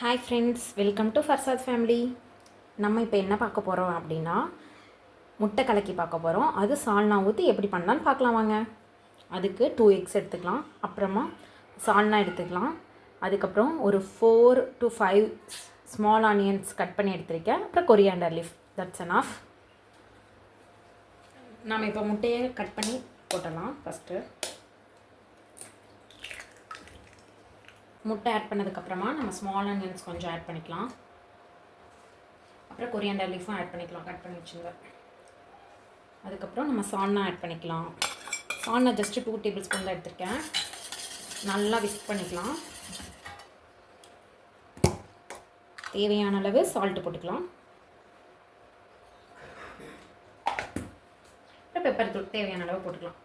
Hi friends welcome to Farsath family நம்ம இப்போ என்ன பார்க்க போகிறோம் அப்படின்னா முட்டை கலக்கி பார்க்க போகிறோம் அது சால்னா ஊற்றி எப்படி பண்ணலான்னு பார்க்கலாம் வாங்க. அதுக்கு டூ எக்ஸ் எடுத்துக்கலாம். அப்புறமா சால்னா எடுத்துக்கலாம். அதுக்கப்புறம் ஒரு four to five small onions cut பண்ணி எடுத்திருக்கேன். அப்புறம் coriander leaf that's enough நாம் இப்போ முட்டையை கட் பண்ணி போட்டலாம் ஃபஸ்ட்டு முட்டை ஆட் பண்ணதுக்கப்புறமா நம்ம ஸ்மால் ஆனியன்ஸ் கொஞ்சம் ஆட் பண்ணிக்கலாம். அப்புறம் கொரியாண்டர் லீஃபும் ஆட் பண்ணிக்கலாம் கட் பண்ணி வச்சுங்க அதுக்கப்புறம் நம்ம சால்னா ஆட் பண்ணிக்கலாம். சால்னா ஜஸ்ட்டு டூ டேபிள் ஸ்பூன் தான் எடுத்திருக்கேன். நல்லா விஸ்க் பண்ணிக்கலாம். தேவையான அளவு சால்ட்டு போட்டுக்கலாம். அப்புறம் பெப்பர் தூள் தேவையான அளவு போட்டுக்கலாம்.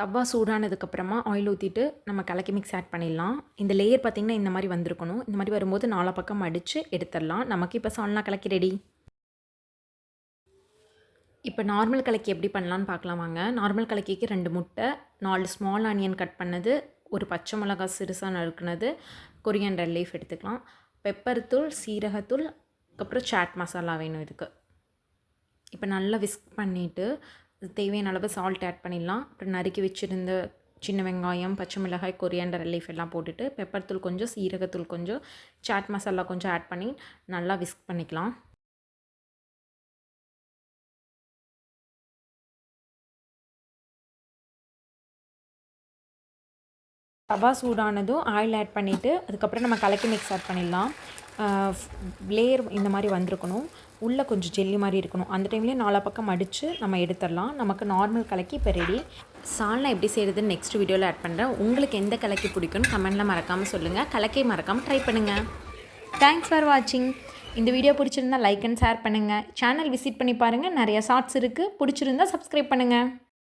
தவா சூடானதுக்கப்புறமா ஆயில் ஊற்றிட்டு நம்ம கலக்கி மிக்ஸ் ஆட் பண்ணிடலாம். இந்த லேயர் பார்த்திங்கன்னா இந்த மாதிரி வந்திருக்கணும். இந்த மாதிரி வரும்போது நாலா பக்கம் அடித்து எடுத்துடலாம். நமக்கு இப்போ சால்னா கலக்கி ரெடி இப்போ நார்மல் கலக்கி எப்படி பண்ணலான்னு பார்க்கலாம் வாங்க. நார்மல் கலக்கிக்கு ரெண்டு முட்டை நாலு ஸ்மால் ஆனியன் கட் பண்ணது ஒரு பச்சை மிளகா சிறுசாக நறுக்குனது கொரியண்டர் லீஃப் எடுத்துக்கலாம். பெப்பர் தூள் சீரகத்தூள் அதுக்கப்புறம் சாட் மசாலா வேணும் இதுக்கு. இப்போ நல்லா விஸ்க் பண்ணிவிட்டு தேவையான அளவு சால்ட் ஆட் பண்ணிடலாம். அப்புறம் நறுக்கி வச்சுருந்த சின்ன வெங்காயம் பச்சை மிளகாய் கொரியாண்டர் லீஃப் எல்லாம் போட்டுட்டு பெப்பர் தூள் கொஞ்சம் சீரகத்தூள் கொஞ்சம் சாட் மசாலா கொஞ்சம் ஆட் பண்ணி நல்லா விஸ்க் பண்ணிக்கலாம். தவா சூடானதும் ஆயில் ஆட் பண்ணிவிட்டு அதுக்கப்புறம் நம்ம கலக்கி மிக்ஸ் ஆட் பண்ணிடலாம். லேயர் இந்த மாதிரி வந்திருக்கணும். உள்ளே கொஞ்சம் ஜெல்லி மாதிரி இருக்கணும். அந்த டைம்லேயே நாலா பக்கம் அடித்து நம்ம எடுத்துடலாம். நமக்கு நார்மல் கலக்கி இப்போ ரெடி சால்னா எப்படி செய்கிறதுன்னு நெக்ஸ்ட் வீடியோவில் ஆட் பண்ணுறேன் உங்களுக்கு எந்த கலக்கி பிடிக்கும்னு கமெண்டில் மறக்காமல் சொல்லுங்கள் கலக்கை மறக்காமல் ட்ரை பண்ணுங்கள் தேங்க்ஸ் ஃபார் வாட்சிங் இந்த வீடியோ பிடிச்சிருந்தா லைக் அண்ட் ஷேர் பண்ணுங்கள் சேனல் விசிட் பண்ணி பாருங்கள் நிறைய ஷார்ட்ஸ் இருக்குது பிடிச்சிருந்தா சப்ஸ்கிரைப் பண்ணுங்கள்